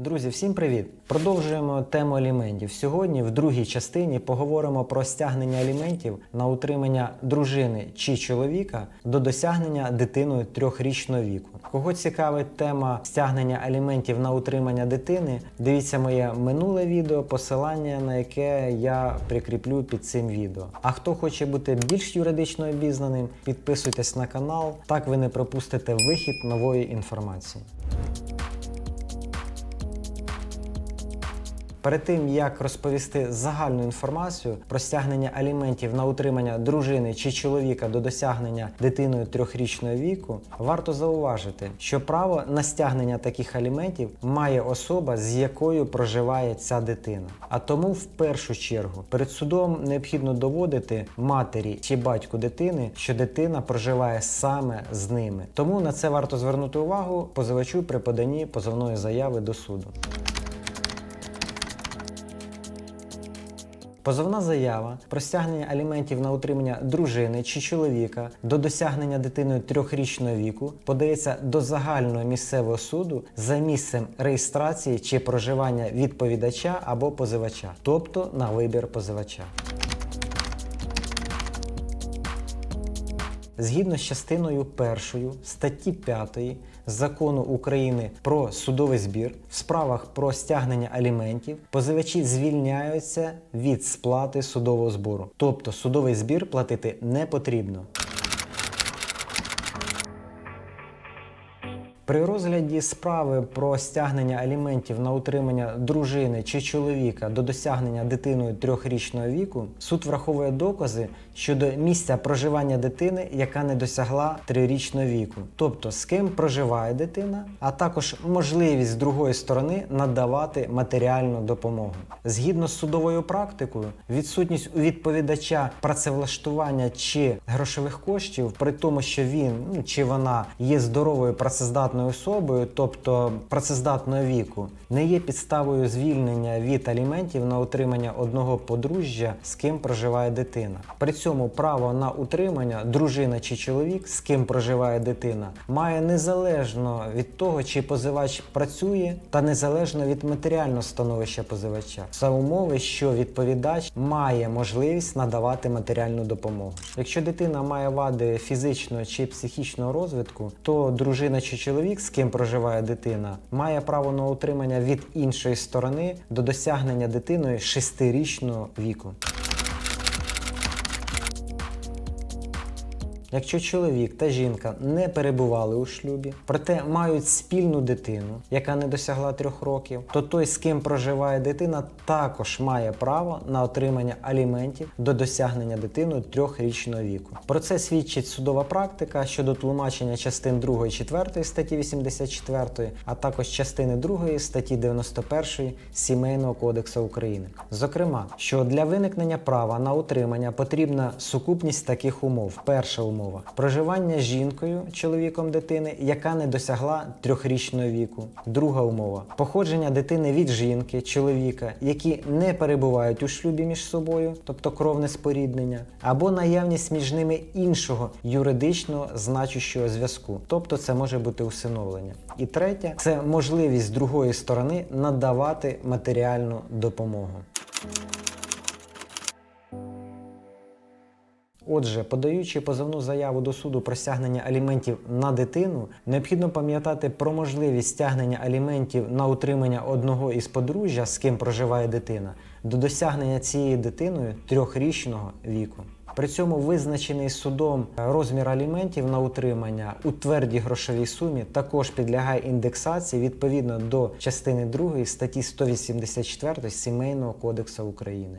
Друзі, всім привіт! Продовжуємо тему аліментів. Сьогодні, в другій частині, поговоримо про стягнення аліментів на утримання дружини чи чоловіка до досягнення дитиною трьохрічного віку. Кого цікавить тема стягнення аліментів на утримання дитини, дивіться моє минуле відео, посилання на яке я прикріплю під цим відео. А хто хоче бути більш юридично обізнаним, підписуйтесь на канал, так ви не пропустите вихід нової інформації. Перед тим як розповісти загальну інформацію про стягнення аліментів на утримання дружини чи чоловіка до досягнення дитиною трьохрічного віку, варто зауважити, що право на стягнення таких аліментів має особа, з якою проживає ця дитина. А тому, в першу чергу, перед судом необхідно доводити матері чи батьку дитини, що дитина проживає саме з ними. Тому на це варто звернути увагу позивачу при поданні позовної заяви до суду. Позовна заява про стягнення аліментів на утримання дружини чи чоловіка до досягнення дитиною трьохрічного віку подається до загального місцевого суду за місцем реєстрації чи проживання відповідача або позивача, тобто на вибір позивача. Згідно з частиною 1 статті 5 Закону України про судовий збір в справах про стягнення аліментів позивачі звільняються від сплати судового збору, тобто судовий збір платити не потрібно. При розгляді справи про стягнення аліментів на утримання дружини чи чоловіка до досягнення дитиною трьохрічного віку суд враховує докази щодо місця проживання дитини, яка не досягла трирічного віку, тобто з ким проживає дитина, а також можливість з другої сторони надавати матеріальну допомогу. Згідно з судовою практикою, відсутність у відповідача працевлаштування чи грошових коштів, при тому, що він ну, чи вона є здоровою працездатною особою, тобто працездатного віку, не є підставою звільнення від аліментів на утримання одного подружжя, з ким проживає дитина. При цьому право на утримання дружина чи чоловік, з ким проживає дитина, має незалежно від того, чи позивач працює, та незалежно від матеріального становища позивача, за умови, що відповідач має можливість надавати матеріальну допомогу. Якщо дитина має вади фізичного чи психічного розвитку, то дружина чи чоловік, з ким проживає дитина, має право на утримання від іншої сторони до досягнення дитиною шестирічного віку. Якщо чоловік та жінка не перебували у шлюбі, проте мають спільну дитину, яка не досягла трьох років, то той, з ким проживає дитина, також має право на отримання аліментів до досягнення дитиною трьохрічного віку. Про це свідчить судова практика щодо тлумачення частин 2 і 4 статті 84, а також частини 2 статті 91 Сімейного кодексу України. Зокрема, що для виникнення права на утримання потрібна сукупність таких умов. Перша умова умова проживання з жінкою, чоловіком дитини, яка не досягла трьохрічного віку. Друга умова походження дитини від жінки, чоловіка, які не перебувають у шлюбі між собою, тобто кровне споріднення, або наявність між ними іншого юридичного значущого зв'язку, тобто це може бути усиновлення. І третє це можливість з другої сторони надавати матеріальну допомогу. Отже, подаючи позовну заяву до суду про стягнення аліментів на дитину, необхідно пам'ятати про можливість стягнення аліментів на утримання одного із подружжя, з ким проживає дитина, до досягнення цією дитиною трьохрічного віку. При цьому визначений судом розмір аліментів на утримання у твердій грошовій сумі також підлягає індексації відповідно до частини 2 статті 184 Сімейного кодексу України.